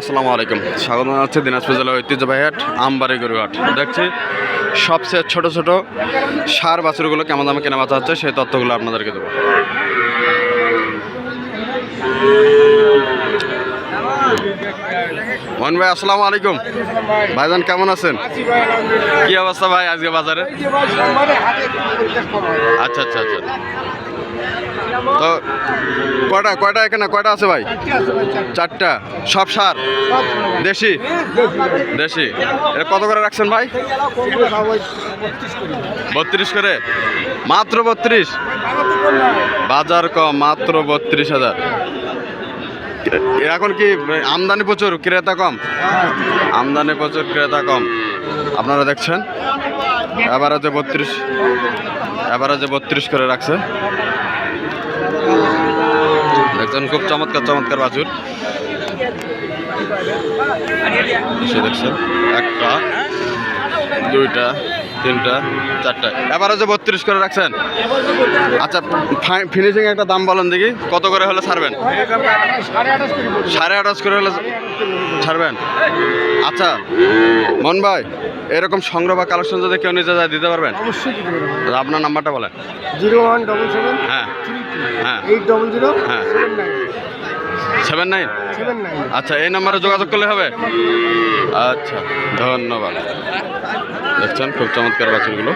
আসসালামু আলাইকুম। স্বাগত জানাচ্ছি দিনাজপুর জেলার ঐতিহ্যবাহী হাট, আমবাড়ি গরুহাট দেখছি সবচেয়ে ছোট ছোট সার বাছুরগুলো কেমন দামে কেনা বাঁচা হচ্ছে, সেই তথ্যগুলো আপনাদেরকে দেবো। মোহন ভাই, আসসালামু আলাইকুম। ভাইজান, কেমন আছেন? কি অবস্থা ভাই আজকে বাজারে? আচ্ছা আচ্ছা আচ্ছা। তো কয়টা কয়টা এখানে, কয়টা আছে ভাই? চারটা। সব সার? দেশি? দেশি। এটা কত করে রাখছেন ভাই? বত্রিশ করে? মাত্র বত্রিশ? বাজার কম, মাত্র বত্রিশ হাজার। এখন কি আমদানি প্রচুর, ক্রেতা কম? আমদানি প্রচুর, ক্রেতা কম। আপনারা দেখছেন? যে বত্রিশ যে বত্রিশ করে রাখছে। দেখছেন? খুব চমৎকার চমৎকার বাছুর। এসে দেখছেন? একটা, দুইটা তিনটা চারটা। এবারে যে বত্রিশ করে রাখছেন? আচ্ছা ফিনিশিং একটা দাম বলেন দেখি। কত করে হলে ছাড়বেন? সাড়ে আঠাশ করে হলে ছাড়বেন? আচ্ছা মন ভাই এরকম সংগ্রহ বা কালেকশন যদি কেউ নিতে যায় দিতে পারবেন? আপনার নাম্বারটা বলেন। জিরো ওয়ান ডবল সেভেন হ্যাঁ। হ্যাঁ। এইট ডবল জিরো হ্যাঁ। সেভেন নাইন সেভেন নাইন আচ্ছা এই নাম্বারে যোগাযোগ করলে হবে? আচ্ছা ধন্যবাদ। দেখছেন খুব চমৎকার বাছুরগুলো।